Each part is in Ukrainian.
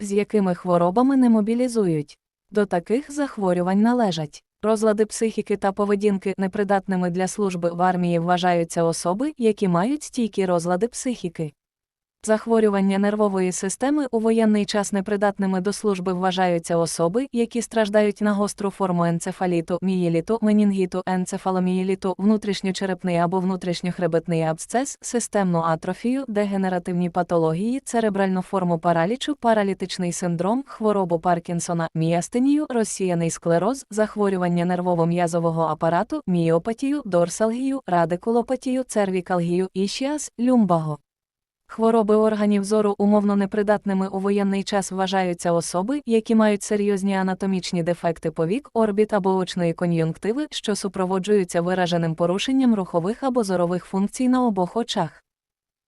з якими хворобами не мобілізують. До таких захворювань належать розлади психіки та поведінки непридатними для служби в армії вважаються особи, які мають стійкі розлади психіки. Захворювання нервової системи у воєнний час непридатними до служби вважаються особи, які страждають на гостру форму енцефаліту, мієліту, менінгіту, енцефаломієліту, внутрішньочерепний або внутрішньохребетний абсцес, системну атрофію, дегенеративні патології, церебральну форму паралічу, паралітичний синдром, хворобу Паркінсона, міастенію, розсіяний склероз, захворювання нервово-м'язового апарату, міопатію, дорсалгію, радикулопатію, цервікалгію, ішіас, люмбаго. Хвороби органів зору умовно непридатними у воєнний час вважаються особи, які мають серйозні анатомічні дефекти повік, орбіт або очної кон'юнктиви, що супроводжуються вираженим порушенням рухових або зорових функцій на обох очах.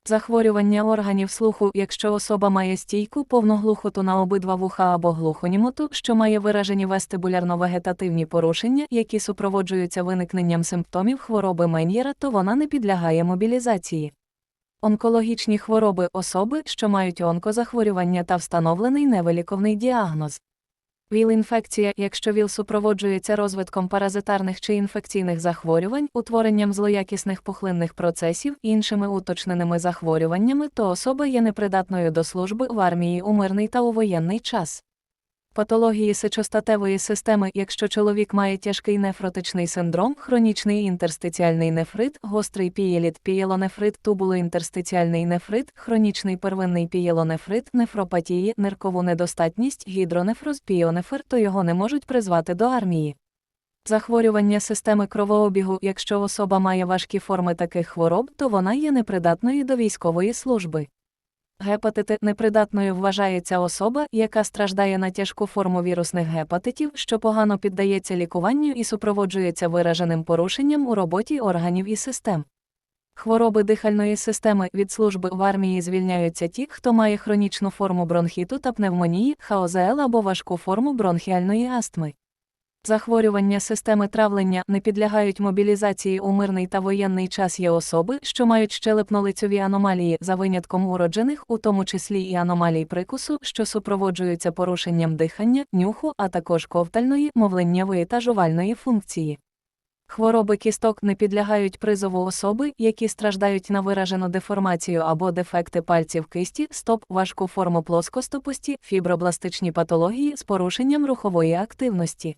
Захворювання органів слуху, якщо особа має стійку повну глухоту на обидва вуха або глухонімоту, що має виражені вестибулярно-вегетативні порушення, які супроводжуються виникненням симптомів хвороби Мен'єра, то вона не підлягає мобілізації. Онкологічні хвороби особи, що мають онкозахворювання та встановлений невиліковний діагноз. ВІЛ-інфекція, якщо ВІЛ супроводжується розвитком паразитарних чи інфекційних захворювань, утворенням злоякісних пухлинних процесів, іншими уточненими захворюваннями, то особа є непридатною до служби в армії у мирний та у воєнний час. Патології сечостатевої системи, якщо чоловік має тяжкий нефротичний синдром, хронічний інтерстиціальний нефрит, гострий пієліт, пієлонефрит, тубулоінтерстиціальний нефрит, хронічний первинний пієлонефрит, нефропатії, ниркову недостатність, гідронефроз, піонефр, то його не можуть призвати до армії. Захворювання системи кровообігу, якщо особа має важкі форми таких хвороб, то вона є непридатною до військової служби. Гепатити непридатною вважається особа, яка страждає на тяжку форму вірусних гепатитів, що погано піддається лікуванню і супроводжується вираженим порушенням у роботі органів і систем. Хвороби дихальної системи від служби в армії звільняються ті, хто має хронічну форму бронхіту та пневмонії, ХОЗЛ або важку форму бронхіальної астми. Захворювання системи травлення не підлягають мобілізації у мирний та воєнний час є особи, що мають щелепно-лицьові аномалії за винятком уроджених, у тому числі і аномалій прикусу, що супроводжуються порушенням дихання, нюху, а також ковтальної, мовленнєвої та жувальної функції. Хвороби кісток не підлягають призову особи, які страждають на виражену деформацію або дефекти пальців кисті, стоп, важку форму плоскостопості, фібробластичні патології з порушенням рухової активності.